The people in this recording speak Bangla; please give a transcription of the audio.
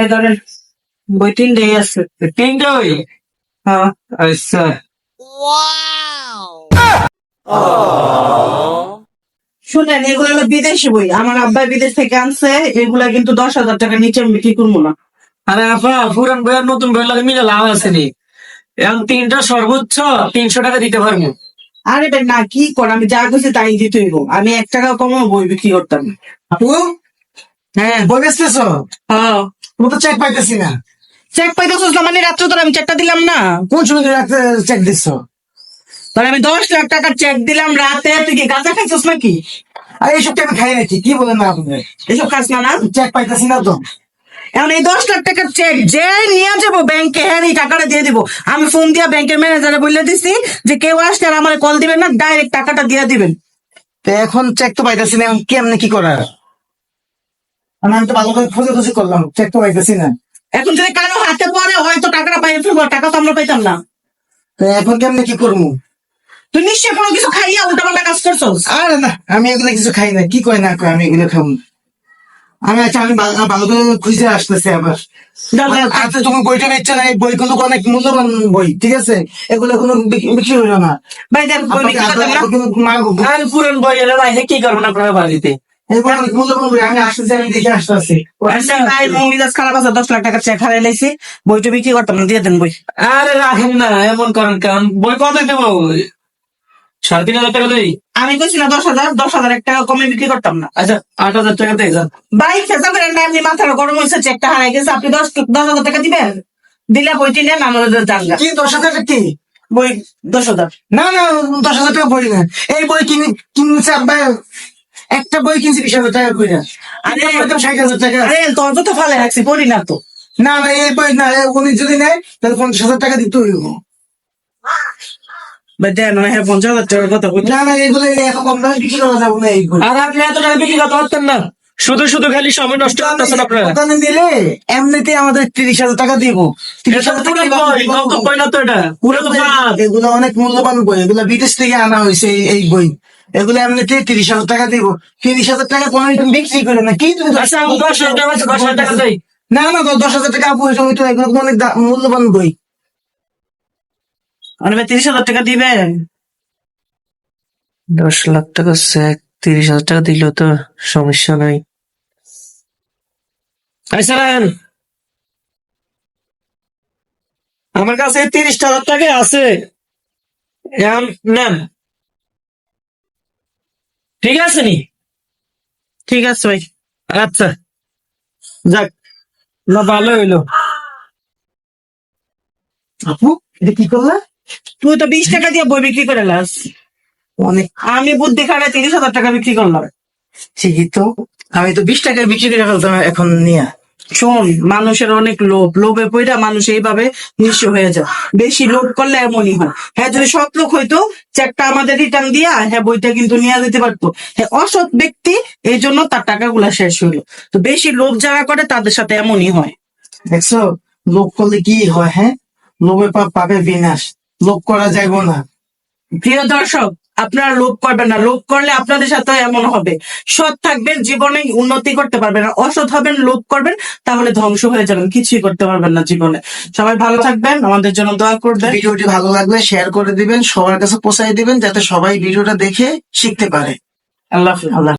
এই ধরেন বই তিনটেই আছে। তিনটে হ্যাঁ আচ্ছা। শুনেন এগুলো হলো বিদেশি বই। আমার আব্বা বিদেশ থেকে আনছে এগুলা কিন্তু দশ হাজার টাকা নিচে আমি বিক্রি করব না। আরে আপা পুরান বই আর নতুন বই লাগে মিলে লাভ আছে নি। এখন তিনটা সর্বোচ্চ তিনশো টাকা দিতে পারব। আরে না কি কর আমি যা খুশি তাই দিতে হইব। আমি এক টাকা কমও বই বিক্রি করতাম আপু হ্যাঁ। বই বেচতেছ? হ্যাঁ। তুমি তো চেক পাইতেছি না। চেক না মানে রাত্রে তোর আমি চেকটা দিলাম না? কোন সময় তুমি চেক দিচ্ছ? আমি দশ লাখ টাকার চেক দিলাম রাতে তুই কি গাঁজা খাইছিস নাকি? আর এইসব আমি খাই নাকি? কি বলেন না আপনি? এসব খাস না না? চেক পাইতেছি না তো। এখন এই দশ লাখ টাকার চেক যে নিয়ে যাব ব্যাংকে হ্যাঁ এই টাকাটা দিয়ে দিব। আমি ফোন দিয়া ব্যাংকের ম্যানেজারে বলে দিছি যে কেউ আসলে আর আমার কল দিবেন না ডাইরেক্ট টাকাটা দিয়ে দিবেন। এখন চেক তো পাইতেছি না কেমনে কি করার? আমি আমি তো ভালো করে খুঁজে খুঁজে করলাম চেক তো পাইতেছি না। এখন যদি কারও হাতে পড়ে হয়তো টাকাটা পাই ফেলব টাকা তো আমরা পাইতাম না। তো এখন কেমনে কি করব? তুই নিশ্চয়ই কোনো কিছু খাইয়া উল্টা পাল্টা কাজ করছস? আরে না আমি এগুলো কিছু খাই না। কি কয় না কয় আমি এগুলো খাব আমি আচ্ছা আমি ভালো করে খুঁজে আসতেছি আবার। আচ্ছা তুমি বইটা নিচ্ছ না এই বই কিন্তু অনেক মূল্যবান বই ঠিক আছে? এগুলো কোনো বিক- বিক্রি হইল না। ভাই দেখ না। পুরান বই এলে ভাই কি করবেন আপনারা বাড়িতে? আচ্ছা, বইটা বিক্রি করতাম না দিয়ে দেন বই। আরে রাখেন না এমন করেন কারণ বই কত দেবো সাড়ে তিন হাজার টাকা দেই। আমি কইছি না দশ হাজার দশ হাজার এক টাকা কমে বিক্রি করতাম না। আচ্ছা আট হাজার টাকা দেই যান। ভাই খেসা করে না এমনি মাথার গরম হয়েছে চেকটা হারাই গেছে আপনি দশ দশ হাজার টাকা দিবেন? দিলে বইটি নেন আমাদের জানগা। কি দশ হাজার কি? বই দশ হাজার। না না দশ হাজার টাকা বই না এই বই কিনে কিনছে আব্বা একটা বই কিনছি বিশ হাজার টাকা করে আরে আরে ষাট হাজার টাকা। আরে তোর তো ফালে রাখছি পড়ি না তো। না না এই বই না উনি যদি নেয় তাহলে পঞ্চাশ হাজার টাকা দিতে হইব। ভাই হ্যাঁ পঞ্চাশ হাজার টাকার কথা না না এইগুলো এত কম দামে বিক্রি করা যাব না এইগুলো আর আপনি এত টাকা বিক্রি করতে পারতেন না। শুধু শুধু খালি সময় নষ্ট করতেছেন আপনারা। দোকানে নিলে এমনিতে আমাদের তিরিশ হাজার টাকা দিব। তিরিশ হাজার টাকা পুরান বই না তো এটা? পুরো এগুলো অনেক মূল্যবান বই এগুলো বিদেশ থেকে আনা হয়েছে এই বই। এগুলো এমনিতে তিরিশ হাজার টাকা দিব। তিরিশ হাজার টাকা কোনো তুমি বিক্রি করে না। কি তুমি আচ্ছা দশ হাজার টাকা দেই না না দশ হাজার টাকা আপু হয়েছে তো এগুলো অনেক মূল্যবান বই। ভাই তিরিশ হাজার টাকা দিবেন দশ লাখ টাকা চেক তিরিশ হাজার টাকা দিলেও তো সমস্যা নাই। রায়ন আমার কাছে তিরিশ হাজার টাকা আছে। নেন। ঠিক আছে নি? ঠিক আছে ভাই। আচ্ছা। যাক না ভালো হইল। আপু এটা কি করলা? তুই তো বিশ টাকা দিয়ে বই বিক্রি করে লাস। অনেক। আমি বুদ্ধি খাড়ায় তিরিশ হাজার টাকা বিক্রি করলাম। ঠিকই তো। আমি তো বিশ টাকায় বিক্রি করে ফেলতাম এখন নিয়ে। শোন, মানুষের অনেক লোভ। লোভে পইরা মানুষ এইভাবে নিঃস্ব হয়ে যায়। বেশি লোভ করলে এমনই হয়। হ্যাঁ যদি সৎ লোক হইতো, চেকটা আমাদের রিটার্ন দিয়া হ্যাঁ বইটা কিন্তু নিয়ে যেতে পারতো। হ্যাঁ অসৎ ব্যক্তি, এই জন্য তার টাকাগুলা শেষ হইল। তো বেশি লোভ যারা করে, তাদের সাথে এমনই হয়। দেখছ? লোভ করলে কি হয় হ্যাঁ? লোভে পাপ পাবে বিনাশ। লোভ করা যাইব না। প্রিয় দর্শক আপনারা লোভ করবেন না। লোভ করলে আপনাদের সাথে এমন হবে। সৎ থাকবেন জীবনে উন্নতি করতে পারবেন। না অসৎ হবেন লোভ করবেন তাহলে ধ্বংস হয়ে যাবেন। কিছুই করতে পারবেন না জীবনে। সবাই ভালো থাকবেন আমাদের জন্য দোয়া করবেন। ভিডিওটি ভালো লাগবে শেয়ার করে দিবেন সবার কাছে পৌঁছাই দিবেন যাতে সবাই ভিডিওটা দেখে শিখতে পারে। আল্লাহ হাফিজ। আল্লাহ